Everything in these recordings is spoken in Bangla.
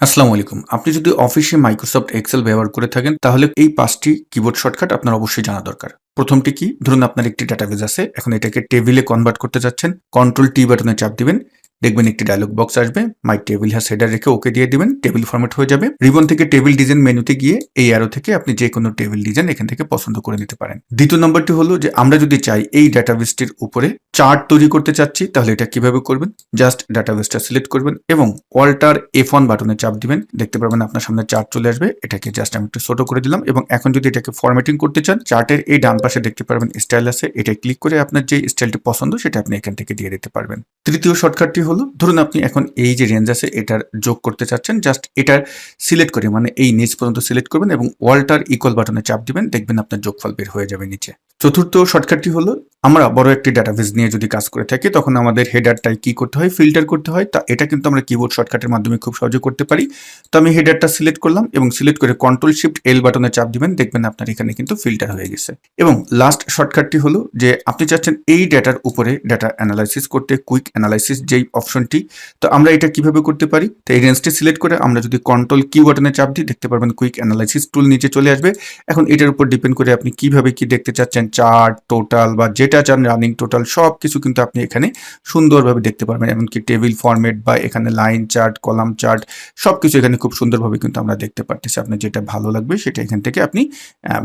আসসালামু আলাইকুম। আপনি যদি অফিসে মাইক্রোসফট এক্সেল ব্যবহার করে থাকেন, তাহলে এই পাঁচটি কিবোর্ড শর্টকাট আপনার অবশ্যই জানা দরকার। প্রথমটি কি? ধরুন আপনার একটি ডাটাবেজ আছে, এখন এটাকে টেবিলে কনভার্ট করতে যাচ্ছেন কন্ট্রোল টি বাটনে চাপ দিবেন দেখবেন একটি ডায়লগ বক্স আসবে মাই টেবিল হ্যাজ হেডার রেখে ওকে দিয়ে দিবেন টেবিল ফরম্যাট হয়ে যাবে। রিবন থেকে টেবিল ডিজাইন মেনুতে গিয়ে এই অ্যারো থেকে আপনি যে কোনো টেবিল ডিজাইন এখান থেকে পছন্দ করে নিতে পারেন। দ্বিতীয় নম্বরটি হলো যে, আমরা যদি চাই এই ডাটাবেসটির উপরে চার্ট তৈরি করতে চাচ্ছি, তাহলে এটা কীভাবে করবেন? জাস্ট ডাটাবেসটা সিলেক্ট করবেন এবং অল্টার এফ ওয়ান বাটনে চাপ দিবেন। দেখতে পারবেন আপনার সামনে চার্ট চলে আসবে, এটাকে জাস্ট আমি একটু ছোট করে দিলাম এবং এখন যদি এটাকে ফরম্যাটিং করতে চান চার্টের এই ডান পাশে দেখতে পারবেন স্টাইল আছে এটা ক্লিক করে আপনার যে স্টাইলটি পছন্দ, সেটা আপনি এখান থেকে দিয়ে দিতে পারবেন। তৃতীয় শর্টকাটটি হলো, ধরুন আপনি এখন এই যে রেঞ্জ আছে, এটার যোগ করতে চাচ্ছেন জাস্ট এটার সিলেক্ট করে মানে এই নিচ পর্যন্ত সিলেক্ট করবেন এবং ওয়াল্টার ইকুয়াল বাটনে চাপ দিবেন, দেখবেন আপনার যোগফল বের হয়ে যাবে নিচে। চতুর্থ শর্টকাটটি হলো আমরা বড় একটি ডাটাবেস নিয়ে যদি কাজ করে থাকি, তখন আমাদের হেডারটাই কি করতে হয় ফিল্টার করতে হয়, তা এটা কিন্তু আমরা কিবোর্ড শর্টকাটের মাধ্যমে খুব সহজে করতে পারি। তো আমি হেডারটা সিলেক্ট করলাম এবং সিলেক্ট করে কন্ট্রোল শিফট এল বাটনে চাপ দিবেন, দেখবেন আপনার এখানে কিন্তু ফিল্টার হয়ে গেছে। এবং লাস্ট শর্টকাটটি হলো যে আপনি চাচ্ছেন এই ডাটার উপরে ডাটা অ্যানালাইসিস করতে কুইক অ্যানালাইসিস যেই অপশনটি তো আমরা এটা কীভাবে করতে পারি? তো এই রেঞ্জটি সিলেক্ট করে আমরা যদি কন্ট্রোল কি বাটনে চাপ দিই, দেখতে পারবেন কুইক অ্যানালাইসিস টুল নিচে চলে আসবে। এখন এটার উপর ডিপেন্ড করে আপনি কীভাবে কি দেখতে চাচ্ছেন চার্ট টোটাল বা যেটা চান রানিং টোটাল সব কিছু কিন্তু আপনি এখানে সুন্দরভাবে দেখতে পারবেন। এমনকি টেবিল ফরম্যাট বা এখানে লাইন চার্ট কলাম চার্ট সব কিছু এখানে খুব সুন্দরভাবে কিন্তু আমরা দেখতে পারতেছি। আপনার যেটা ভালো লাগবে সেটা এখান থেকে আপনি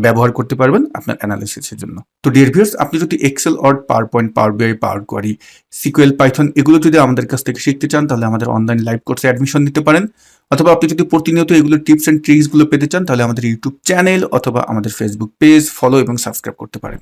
ব্যবহার করতে পারবেন আপনার অ্যানালিসিসের জন্য। তো ডিয়ার ভিউয়ার্স আপনি যদি Excel Word PowerPoint Power BI Power Query sequel Python এগুলো যদি আমাদের কাছ থেকে শিখতে চান, তাহলে আমাদের অনলাইন লাইভ কোর্সে অ্যাডমিশন নিতে পারেন। অথবা আপনি যদি প্রতিনিয়ত এগুলো টিপস অ্যান্ড ট্রিক্সগুলো পেতে চান, তাহলে আমাদের ইউটিউব চ্যানেল অথবা আমাদের ফেসবুক পেজ ফলো এবং সাবস্ক্রাইব করতে পারেন।